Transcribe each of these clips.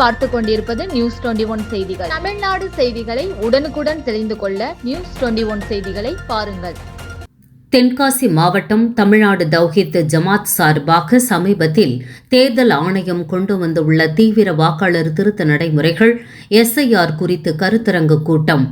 பார்த்து கொண்டிருப்பது news twenty one செய்திகள். தமிழ்நாடு செய்திகளை உடனுக்குடன் தெரிந்து கொள்ள நியூஸ் டுவெண்டி ஒன் செய்திகளை பாருங்கள். தென்காசி மாவட்டம் தமிழ்நாடு தௌஹித் ஜமாத் சார்பாக சமீபத்தில் தேர்தல் ஆணையம் கொண்டு வந்துள்ள தீவிர வாக்காளர் திருத்த நடைமுறைகள் எஸ்ஐஆர் குறித்து கருத்தரங்கு கூட்டம்.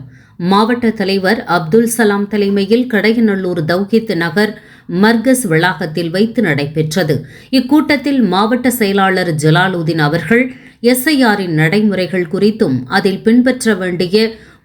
மாவட்ட தலைவர் அப்துல் சலாம் தலைமையில் கடையநல்லூர் தௌஹித் நகர் மர்கஸ் வளாகத்தில் வைத்து நடைபெற்றது. இக்கூட்டத்தில் மாவட்ட செயலாளர் ஜலாலுதீன் அவர்கள் எஸ்ஐஆரின் நடைமுறைகள் குறித்தும் அதில் பின்பற்ற வேண்டிய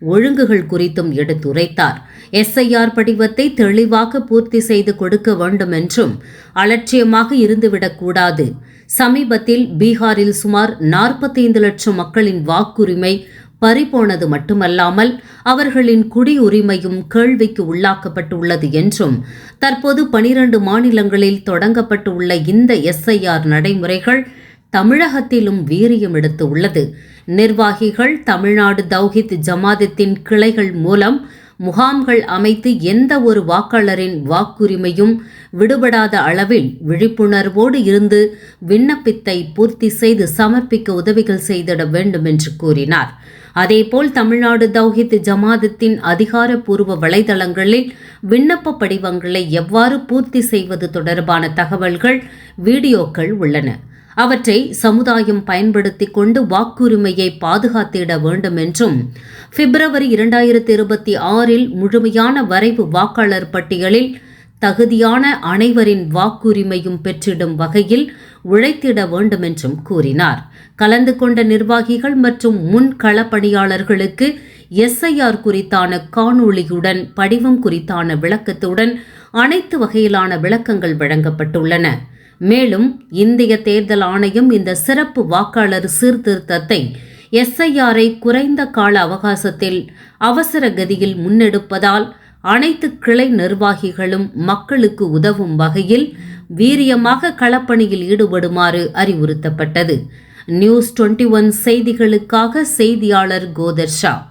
ஒழுங்குகள் குறித்தும் எடுத்துரைத்தார். எஸ்ஐஆர் படிவத்தை தெளிவாக பூர்த்தி செய்து கொடுக்க வேண்டும் என்றும் அலட்சியமாக இருந்துவிடக்கூடாது சமீபத்தில் பீகாரில் சுமார் நாற்பத்தைந்து லட்சம் மக்களின் வாக்குரிமை பறிபோனது மட்டுமல்லாமல் அவர்களின் குடியுரிமையும் கேள்விக்கு உள்ளாக்கப்பட்டுள்ளது என்றும் தற்போது பனிரண்டு மாநிலங்களில் தொடங்கப்பட்டுள்ள இந்த எஸ்ஐஆர் நடைமுறைகள் தமிழகத்திலும் வீரியம் எடுத்து உள்ளது நிர்வாகிகள் தமிழ்நாடு தௌஹித் ஜமாதத்தின் கிளைகள் மூலம் முகாம்கள் அமைத்து எந்த ஒரு வாக்காளரின் வாக்குரிமையும் விடுபடாத அளவில் விழிப்புணர்வோடு இருந்து விண்ணப்பித்தை பூர்த்தி செய்து சமர்ப்பிக்க உதவிகள் செய்திட வேண்டும் என்று கூறினார். அதேபோல் தமிழ்நாடு தௌஹித் ஜமாதத்தின் அதிகாரப்பூர்வ வலைதளங்களில் விண்ணப்ப படிவங்களை எவ்வாறு பூர்த்தி செய்வது தொடர்பான தகவல்கள் வீடியோக்கள் உள்ளன. அவற்றை சமுதாயம் பயன்படுத்திக் கொண்டு வாக்குரிமையை பாதுகாத்திட வேண்டும் என்றும் பிப்ரவரி இரண்டாயிரத்தி இருபத்தி ஆறில் முழுமையான வரைவு வாக்காளர் பட்டியலில் தகுதியான அனைவரின் வாக்குரிமையும் பெற்றிடும் வகையில் உழைத்திட வேண்டும் என்றும் கூறினார். கலந்து கொண்ட நிர்வாகிகள் மற்றும் முன் களப்பணியாளர்களுக்கு எஸ்ஐஆர் குறித்தான காணொளியுடன் படிவம் குறித்தான விளக்கத்துடன் அனைத்து வகையிலான விளக்கங்கள் வழங்கப்பட்டுள்ளன. மேலும் இந்திய தேர்தல் ஆணையம் இந்த சிறப்பு வாக்காளர் சீர்திருத்தத்தை எஸ்ஐஆரை குறைந்த கால அவகாசத்தில் அவசர கதியில் முன்னெடுப்பதால் அனைத்து கிளை நிர்வாகிகளும் மக்களுக்கு உதவும் வகையில் வீரியமாக களப்பணியில் ஈடுபடுமாறு அறிவுறுத்தப்பட்டது. நியூஸ் டுவெண்ட்டி ஒன் செய்திகளுக்காக செய்தியாளர் கோதர்ஷா